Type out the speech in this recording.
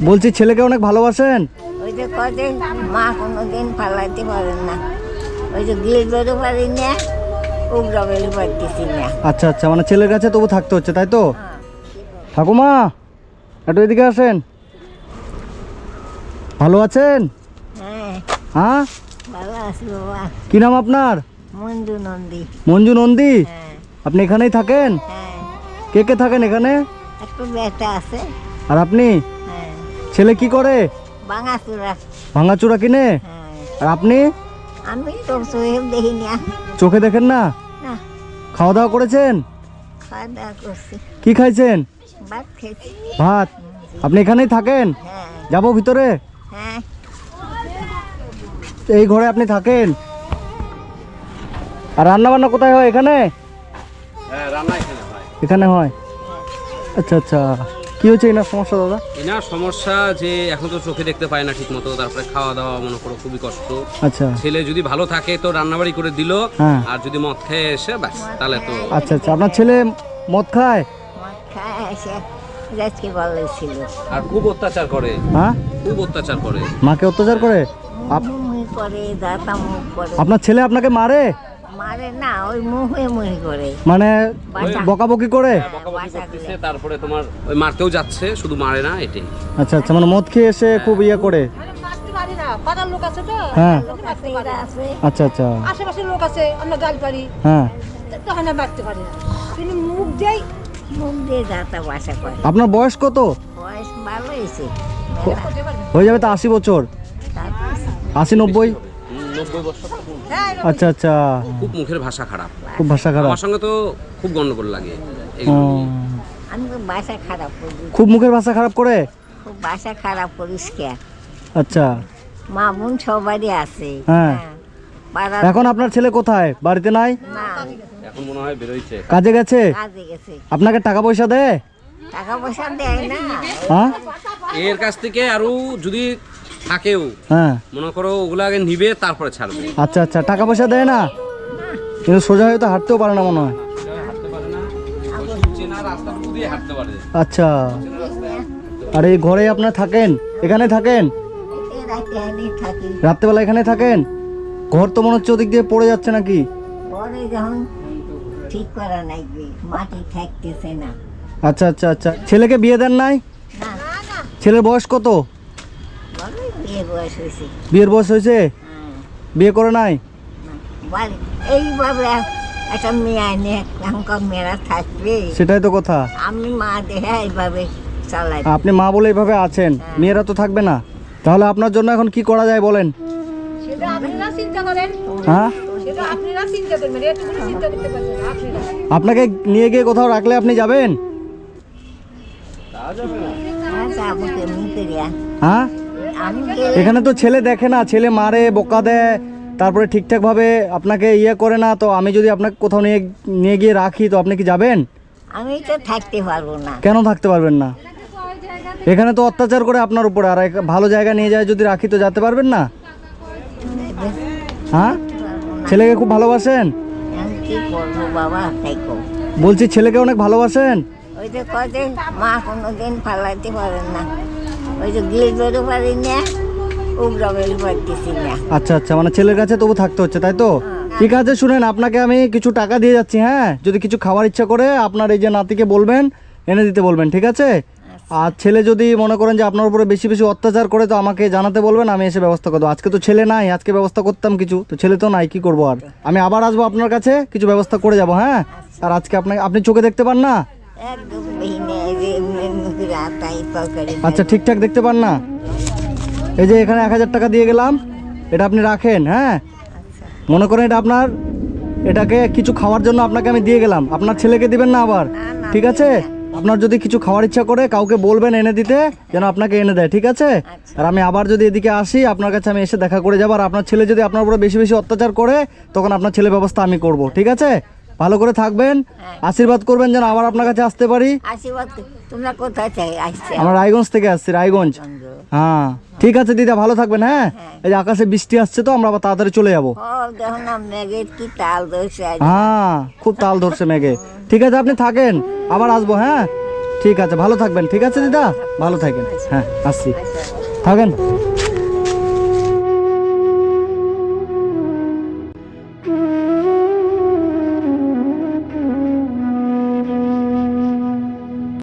বলছি ছেলেকে অনেক ভালোবাসেন? ওই যে কদে মা কোনোদিন পালাইতে পারেন না। ওই যে গিয়ে বেরো পারি না উগ্র পারতেছি না আচ্ছা আচ্ছা মানে ছেলের কাছে তবু থাকতে হচ্ছে তাই তো? ঠাকুমা একটু এদিকে আসেন। ভালো আছেন? হ্যাঁ। হ্যাঁ? ভালো আছি বাবা। কি নাম আপনার? মঞ্জু নন্দী। মঞ্জু নন্দী? হ্যাঁ। আপনি এখানেই থাকেন? হ্যাঁ। কে কে থাকেন এখানে? একটু বেটা আছে। আর আপনি? ছেলে কি করে? বাঙাচুরা ভাঙাচুরা কিনে? হ্যাঁ। আর আপনি? আমি তো সোহেব দেখি না চোখে দেখেন না? না। খাওয়া দাওয়া করেছেন? খাওয়া দাওয়া করছি। কি খাইছেন? ভাত আপনি এখানেই থাকেন? হ্যাঁ। যাব ভিতরে? হ্যাঁ। এই ঘরে আপনি থাকেন? আর রান্না বান্না কোথায় হয় এখানে? হ্যাঁ রান্না এখানে হয়। এখানে হয়। আচ্ছা আচ্ছা। কি হচ্ছে এনার সমস্যা দাদা? এনার সমস্যা যে এখন তো চোখে দেখতে পায় না ঠিক মতো তারপরে খাওয়া দাওয়া মনে করো খুবই কষ্ট। আচ্ছা। ছেলে যদি ভালো থাকে তো রান্নাবাড়ি করে দিল হ্যাঁ। আর যদি মদ খেয়ে এসে ব্যাস তাহলে তো আচ্ছা আচ্ছা। আপনার ছেলে মদ খায়? আর খুব অত্যাচার করে। হ্যাঁ? খুব অত্যাচার করে। মাকে অত্যাচার আপ- মুখ করে। আপনার ছেলে আপনাকে মারে? মারে না ওই মুহে মুহি করে। মানে বকাবকি করে? বকাবকি বাসা করতেছে করে। তারপরে তোমার ওই মারতেও যাচ্ছে শুধু মারে না এটাই। আচ্ছা আচ্ছা মানে মদ খেয়ে এসে খুব ইয়ে করে। না লোক আছে তো। হ্যাঁ। মারতে পারি না। আছে আচ্ছা আচ্ছা। আশেপাশের লোক আছে আমরা গাল পারি হ্যাঁ তখন মারতে পারি না। তিনি মুখ দেয় মুখ দিয়ে দাঁতা বাসা করে। আপনার বয়স কত? বয়স ভালো হয়েছে। হয়ে যাবে তো আশি বছর। আশি নব্বই? আচ্ছা আচ্ছা। খুব মুখের ভাষা খারাপ। খুব ভাষা খারাপ। আমার সঙ্গে তো খুব গন্ডগোল লাগে খারাপ খুব মুখের ভাষা খারাপ করে? খুব বাসা খারাপ করিস কে? আচ্ছা। মা বোন সবারই আছে। হ্যাঁ। এখন আপনার ছেলে কোথায়? বাড়িতে নাই? না। এখন মনে হয় বেরোইছে। কাজে গেছে? কাজে গেছে। আপনাকে টাকা পয়সা দেয়? টাকা পয়সা দেয় না। হ্যাঁ? এর কাছ থেকে আরও যদি থাকেও। হ্যাঁ। মনে করো ওগুলো আগে নিবে তারপরে ছাড়বে। আচ্ছা আচ্ছা টাকা পয়সা দেয় না? কিন্তু সোজা হয়তো হাঁটতেও পারে না মনে হয়। আচ্ছা। আর এই ঘরে আপনার থাকেন? এখানে থাকেন? রাত্রেবেলা এখানে থাকেন? ঘর তো মনে হচ্ছে ওদিক দিয়ে পড়ে যাচ্ছে নাকি? ঠিক করা নাই মাটি থাকতেছে না। আচ্ছা আচ্ছা আচ্ছা। ছেলেকে বিয়ে দেন নাই? ছেলের বয়স কত? বলো বয়স হয়েছে। বিয়ের বয়স হয়েছে? হ্যাঁ, বিয়ে করে নাই? এইভাবে একটা মেয়ে আইনে এখনকার মেয়েরা থাকবে। সেটাই তো কথা। আমি মা দেখে এইভাবে চালাই। আপনি মা বলে এইভাবে আছেন মেয়েরা তো থাকবে না। তাহলে আপনার জন্য এখন কি করা যায় বলেন? সেটা আপনারা চিন্তা করেন। হ্যাঁ? আপনাকে নিয়ে গিয়ে কোথাও রাখলে আপনি যাবেন? হ্যাঁ? এখানে তো ছেলে দেখে না ছেলে মারে বোকা দেয় তারপরে ঠিকঠাকভাবে আপনাকে ইয়ে করে না তো আমি যদি আপনাকে কোথাও নিয়ে নিয়ে গিয়ে রাখি তো আপনি কি যাবেন? আমি তো থাকতে পারব না। কেন থাকতে পারবেন না? এখানে তো অত্যাচার করে আপনার উপরে আর এক- ভালো জায়গা নিয়ে যায় যদি রাখি তো যেতে পারবেন না? হ্যাঁ? ছেলেকে খুব ভালোবাসেন? বলছি ছেলেকে অনেক ভালোবাসেন? ওই যে কদে মা কোনোদিন পালাইতে পারেন না। ওই যে গিয়ে পারি না উগ্র পারতেছি না। আচ্ছা আচ্ছা মানে ছেলের কাছে তবু থাকতে হচ্ছে তাই তো? ঠিক আছে শুনেন আপনাকে আমি কিছু টাকা দিয়ে যাচ্ছি হ্যাঁ? যদি কিছু খাওয়ার ইচ্ছা করে আপনার এই যে নাতিকে বলবেন এনে দিতে বলবেন ঠিক আছে? আর ছেলে যদি মনে করেন যে আপনার উপরে বেশি বেশি অত্যাচার করে তো আমাকে জানাতে বলবেন আমি এসে ব্যবস্থা করব আজকে তো ছেলে নাই আজকে ব্যবস্থা করতাম কিছু তো ছেলে তো নাই কি করব আর? আমি আবার আসব আপনার কাছে কিছু ব্যবস্থা করে যাব হ্যাঁ? আর আজকে আপনাকে আপনি চোখে দেখতে পান না? আচ্ছা ঠিকঠাক দেখতে পান না? এই যে এখানে এক হাজার টাকা দিয়ে গেলাম এটা আপনি রাখেন হ্যাঁ? মনে করেন এটা আপনার এটাকে কিছু খাওয়ার জন্য আপনাকে আমি দিয়ে গেলাম। আপনার ছেলেকে দিবেন না আবার ঠিক আছে? আপনার যদি কিছু খাওয়ার ইচ্ছা করে কাউকে বলবেন এনে দিতে যেন আপনাকে এনে দেয় ঠিক আছে? আর আমি আবার যদি এদিকে আসি আপনার কাছে আমি এসে দেখা করে যাব আর আপনার ছেলে যদি আপনার উপরে বেশি বেশি অত্যাচার করে তখন আপনার ছেলে ব্যবস্থা আমি করব ঠিক আছে? ভালো করে থাকবেন আশীর্বাদ করবেন যেন আবার আপনার কাছে আসতে পারি। আশীর্বাদ তোমরা কোথায় চাই আসছে? আমরা রায়গঞ্জ থেকে আসছি রায়গঞ্জ। হ্যাঁ ঠিক আছে দিদা ভালো থাকবেন হ্যাঁ? এই যে আকাশে বৃষ্টি আসছে তো আমরা আবার তাড়াতাড়ি চলে যাব। আজ। হ্যাঁ খুব তাল ধরছে মেঘে। ঠিক আছে আপনি থাকেন আবার আসব হ্যাঁ? ঠিক ঠিক আছে ভালো থাকবেন ঠিক আছে দিদা? ভালো থাকেন হ্যাঁ আসছি। থাকেন।